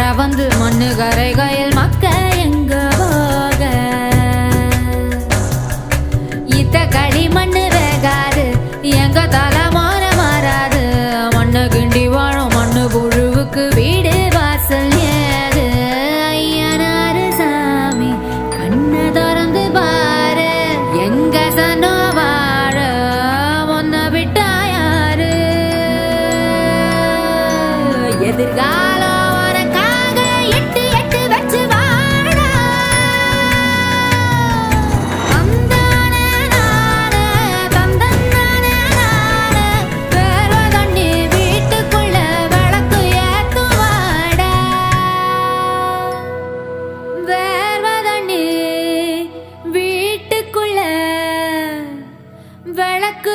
மழை வந்து மண்ணு கரைகையில் மக்க எங்க போக? இத்த களி மண்ணு வேகாது எங்க தலைமாற மாறாது. மண்ணு கிண்டி வாழும் மண்ணு புழுவுக்கு வீடு வாசல் ஏது? ஐயனாரு சாமி கண்ணை திறந்து பாரு எங்க சனோ வாழ? ஒன்ன விட்டா எதிர்கா விளக்கு